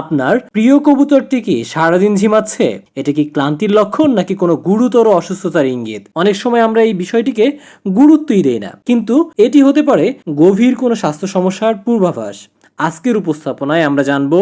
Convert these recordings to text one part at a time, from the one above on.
আপনার প্রিয় কবুতরটি কি সারাদিন ঝিমাচ্ছে? এটা কি ক্লান্তির লক্ষণ নাকি কোনো গুরুতর অসুস্থতার ইঙ্গিত? অনেক সময় আমরা এই বিষয়টিকে গুরুত্বই দেই না। কিন্তু এটি হতে পারে গভীর কোনো স্বাস্থ্য সমস্যার পূর্বাভাস। আজকের উপস্থাপনায় আমরা জানব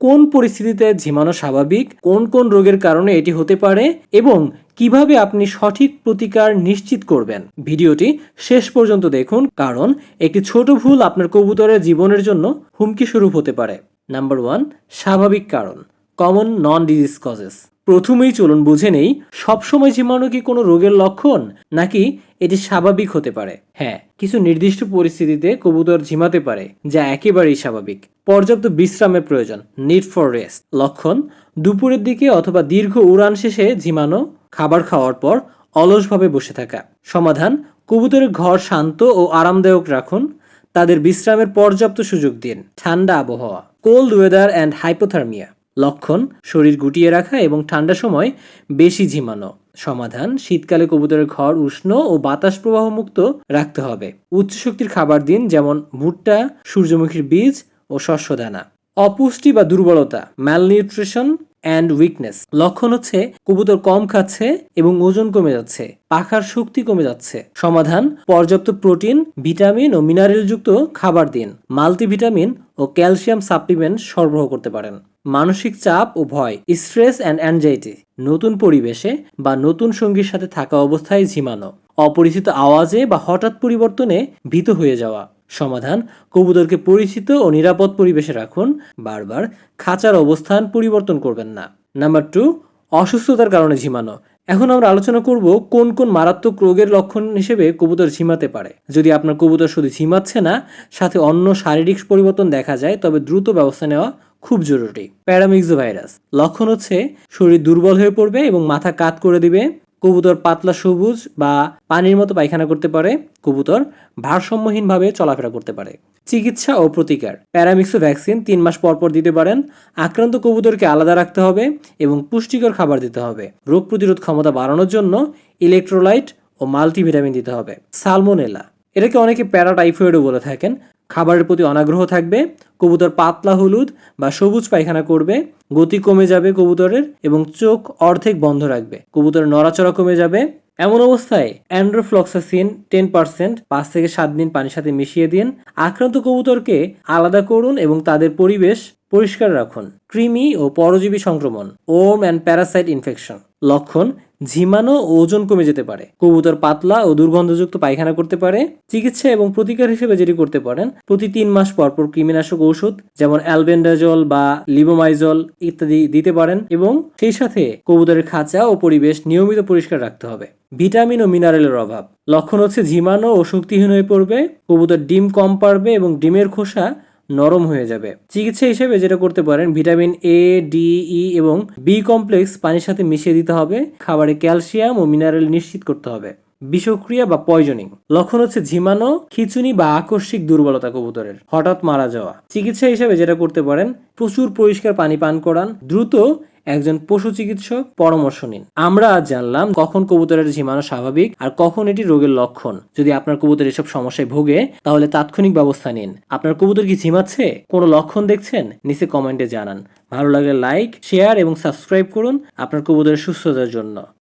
কোন পরিস্থিতিতে ঝিমানো স্বাভাবিক, কোন কোন রোগের কারণে এটি হতে পারে এবং কীভাবে আপনি সঠিক প্রতিকার নিশ্চিত করবেন। ভিডিওটি শেষ পর্যন্ত দেখুন, কারণ একটি ছোট ভুল আপনার কবুতরের জীবনের জন্য হুমকি স্বরূপ হতে পারে। নাম্বার ওয়ান স্বাভাবিক কারণ কমন নন ডিজিজ কজেস প্রথমেই চলুন বুঝে নেই, সবসময় জীবাণু কি কোনো রোগের লক্ষণ, নাকি এটি স্বাভাবিক হতে পারে? হ্যাঁ কিছু নির্দিষ্ট পরিস্থিতিতে কবুতর ঝিমাতে পারে, যা একেবারেই স্বাভাবিক। পর্যাপ্ত বিশ্রামের প্রয়োজন নিড ফর রেস্ট লক্ষণ, দুপুরের দিকে অথবা দীর্ঘ উড়ান শেষে ঝিমানো, খাবার খাওয়ার পর অলসভাবে বসে থাকা। সমাধান, কবুতরের ঘর শান্ত ও আরামদায়ক রাখুন তাদের বিশ্রামের পর্যাপ্ত সুযোগ দিন। ঠান্ডা আবহাওয়া কোল্ড ওয়েদার অ্যান্ড হাইপোথার্মিয়া লক্ষণ, শরীর গুটিয়ে রাখা এবং ঠান্ডা সময় বেশি ঝিমানো। সমাধান, শীতকালে কবুতরের ঘর উষ্ণ ও বাতাস প্রবাহ মুক্ত রাখতে হবে। উচ্চ শক্তির খাবার দিন, যেমন ভুট্টা, সূর্যমুখীর বীজ ও শস্য দানা অপুষ্টি বা দুর্বলতা ম্যালনিউট্রিশন অ্যান্ড উইকনেস লক্ষণ হচ্ছে, কবুতর কম খাচ্ছে এবং ওজন কমে যাচ্ছে, পাখার শক্তি কমে যাচ্ছে। সমাধান, পর্যাপ্ত প্রোটিন, ভিটামিন ও মিনারেলযুক্ত খাবার দিন। মাল্টিভিটামিন ও ক্যালসিয়াম সাপ্লিমেন্ট সরবরাহ করতে পারেন। মানসিক চাপ ও ভয়, স্ট্রেস অ্যান্ড অ্যাংজাইটি, নতুন পরিবেশে বা নতুন সঙ্গীর সাথে থাকা অবস্থায় ঝিমানো, অপরিচিত আওয়াজে বা হঠাৎ পরিবর্তনে ভীত হয়ে যাওয়া। সমাধান। কবুতরকে পরিচিত ও নিরাপদ পরিবেশে রাখুন। বারবার খাঁচার অবস্থান পরিবর্তন করবেন না। নাম্বার টু, অসুস্থতার কারণে ঝিমানো। এখন আমরা আলোচনা করব কোন কোন মারাত্মক রোগের লক্ষণ হিসেবে কবুতর ঝিমাতে পারে। যদি আপনার কবুতর শুধু ঝিমাচ্ছে না, সাথে অন্য শারীরিক পরিবর্তন দেখা যায়, তবে দ্রুত ব্যবস্থা নেওয়া খুব জরুরি। প্যারামিক্সো ভাইরাস লক্ষণ হচ্ছে শরীর দুর্বল হয়ে পড়বে এবং মাথা কাত করে দিবে কবুতর পাতলা সবুজ বা পানির মতো পায়খানা করতে পারে, কবুতর ভারসাম্যহীনভাবে চলাফেরা করতে পারে। চিকিৎসা ও প্রতিকার। প্যারামিক্সো ভ্যাকসিন তিন মাস পর পর দিতে পারেন। আক্রান্ত কবুতরকে আলাদা রাখতে হবে এবং পুষ্টিকর খাবার দিতে হবে। রোগ প্রতিরোধ ক্ষমতা বাড়ানোর জন্য ইলেকট্রোলাইট ও মাল্টিভিটামিন দিতে হবে। সালমোনেলা। এটাকে অনেকে প্যারাটাইফয়েডও বলে থাকেন। খাবারের প্রতি অনাগ্রহ থাকবে, কবুতর পাতলা হলুদ বা সবুজ পায়খানা করবে, গতি কমে যাবে কবুতরের এবং চোখ অর্ধেক বন্ধ রাখবে। কবুতরের নড়াচড়া কমে যাবে। এমন অবস্থায় অ্যান্ড্রোফ্লক্সাসিন টেন পার্সেন্ট পাঁচ থেকে সাত দিন পানির সাথে মিশিয়ে দিন। আক্রান্ত কবুতরকে আলাদা করুন এবং তাদের পরিবেশ পরিষ্কার রাখুন। কৃমি ও পরজীবী সংক্রমণ, ওম অ্যান্ড প্যারাসাইট ইনফেকশন। লক্ষণ ঝিমানো ও ওজন কমে যেতে পারে। কবুতর পাতলা ও দুর্গন্ধযুক্ত পায়খানা করতে পারে। চিকিৎসা এবং প্রতিকার হিসেবে যেটি করতে পারেন, প্রতি তিন মাস পর পর কৃমিনাশক ঔষধ, যেমন অ্যালবেন্ডাজল বা লিবোমাইজল ইত্যাদি দিতে পারেন এবং সেই সাথে কবুতরের খাঁচা ও পরিবেশ নিয়মিত পরিষ্কার রাখতে হবে। ভিটামিন ও মিনারেলের অভাব। লক্ষণ হচ্ছে ঝিমানো ও শক্তিহীন হয়ে পড়বে, কবুতর ডিম কম পারবে এবং ডিমের খোসা নরম হয়ে যাবে। চিকিৎসা হিসেবে যেটা করতে পারেন, ভিটামিন এ ডি ই এবং বি কমপ্লেক্স পানির সাথে মিশিয়ে দিতে হবে। খাবারে ক্যালসিয়াম ও মিনারেল নিশ্চিত করতে হবে। বিষক্রিয়া বা পয়জনিং লক্ষণ হচ্ছে ঝিমানো, খিচুনি বা আকস্মিক দুর্বলতা কবুতরের। হঠাৎ মারা যাওয়া। চিকিৎসা হিসেবে যেটা করতে পারেন, প্রচুর পরিষ্কার পানি পান করান। দ্রুত একজন পশু চিকিৎসক পরামর্শ নিন। আমরা আজ জানলাম কখন কবুতরের ঝিমানো স্বাভাবিক আর কখন এটি রোগের লক্ষণ। যদি আপনার কবুতর এসব সমস্যায় ভোগে, তাহলে তাৎক্ষণিক ব্যবস্থা নিন। আপনার কবুতর কি ঝিমাচ্ছে কোনো লক্ষণ দেখছেন? নিচে কমেন্টে জানান। ভালো লাগলে লাইক, শেয়ার এবং সাবস্ক্রাইব করুন আপনার কবুতরের সুস্থতার জন্য।